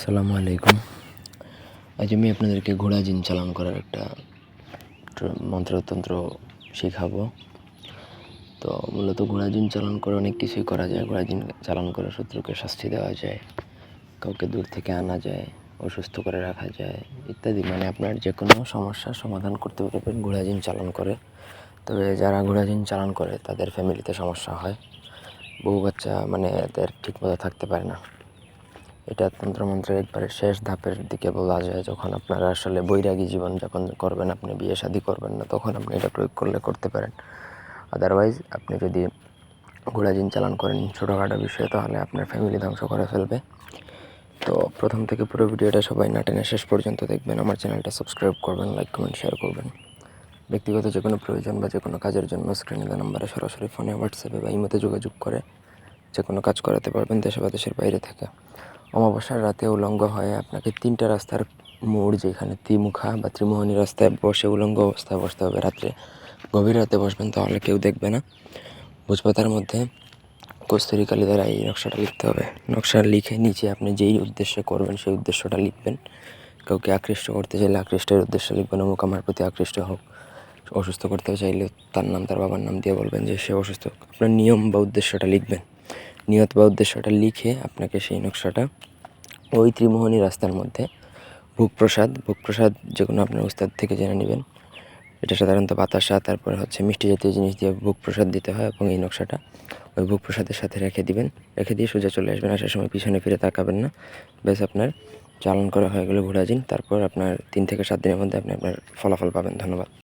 আসসালামু আলাইকুম। আজ আমি আপনাদেরকে ঘোড়া জিন চালান করার একটা মন্ত্রতন্ত্র শেখাবো। তো মূলত ঘোড়া জিন চালান করে অনেক কিছুই করা যায়। ঘোড়া জিন চালান করে শত্রুকে শাস্তি দেওয়া যায়, কাউকে দূর থেকে আনা যায়, অসুস্থ করে রাখা যায় ইত্যাদি। মানে আপনার যে কোনো সমস্যার সমাধান করতে পারবেন ঘোড়া জিন চালান করে। তবে যারা ঘোড়া জিন চালান করে, তাদের ফ্যামিলিতে সমস্যা হয়। বহু বাচ্চা মানে এদের ঠিকমতো থাকতে পারে না। এটা তন্ত্রমন্ত্রের একবারে শেষ ধাপের দিকে বলা যায়, যখন আপনারা আসলে বৈরাগী জীবন যখন করবেন, আপনি বিয়ে শাদী করবেন না, তখন আপনি এটা প্রয়োগ করলে করতে পারেন। আদারওয়াইজ আপনি যদি ঘোড়া জিন চালান করেন ছোটোখাটো বিষয়ে, তাহলে আপনার ফ্যামিলি ধ্বংস করে ফেলবে। তো প্রথম থেকে পুরো ভিডিওটা সবাই না টেনে শেষ পর্যন্ত দেখবেন। আমার চ্যানেলটা সাবস্ক্রাইব করবেন লাইক কমেন্ট শেয়ার করবেন। ব্যক্তিগত যে কোনো প্রয়োজন বা যে কোনো কাজের জন্য স্ক্রিনে দেওয়া নাম্বারে সরাসরি ফোনে হোয়াটসঅ্যাপে বা ইমোতে যোগাযোগ করে যে কোনো কাজ করাতে পারবেন, দেশে বা দেশের বাইরে থেকে। অমাবস্যার রাতে উলঙ্গ হয়ে আপনাকে তিনটা রাস্তার মোড়, যেখানে ত্রিমুখা বা ত্রিমোহনী রাস্তায় বসে উলঙ্গ অবস্থায় বসতে হবে। রাত্রে গভীর রাতে বসবেন, তাহলে কেউ দেখবে না। ভোজপাতার মধ্যে কস্তুরি কালি দ্বারা এই নকশাটা লিখতে হবে। নকশা লিখে নিচে আপনি যেই উদ্দেশ্যে করবেন, সেই উদ্দেশ্যটা লিখবেন। কাউকে আকৃষ্ট করতে চাইলে আকৃষ্টের উদ্দেশ্য লিখবেন, অমুক আমার প্রতি আকৃষ্ট হোক। অসুস্থ করতে চাইলে তার নাম, তার বাবার নাম দিয়ে বলবেন যে সে অসুস্থ আপনার নিয়ম বা উদ্দেশ্যটা লিখবেন। নিয়ত বা উদ্দেশ্যটা লিখে আপনাকে সেই নকশাটা ওই ত্রিমোহনী রাস্তার মধ্যে ভোগপ্রসাদ ভোগপ্রসাদ যে কোনো আপনার উস্তাদ থেকে জেনে নেবেন। এটা সাধারণত বাতাসা, তারপরে হচ্ছে মিষ্টি জাতীয় জিনিস দিয়ে ভোগপ্রসাদ দিতে হয় এবং এই নকশাটা ওই ভোগপ্রসাদের সাথে রেখে দিবেন। রেখে দিয়ে সোজা চলে আসবেন, আসার সময় পিছনে ফিরে তাকাবেন না। বেশ আপনার চালান করা হয়ে গেলে ঘোরা দিন তারপর আপনার তিন থেকে সাত দিনের মধ্যে আপনি আপনার ফলাফল পাবেন। ধন্যবাদ।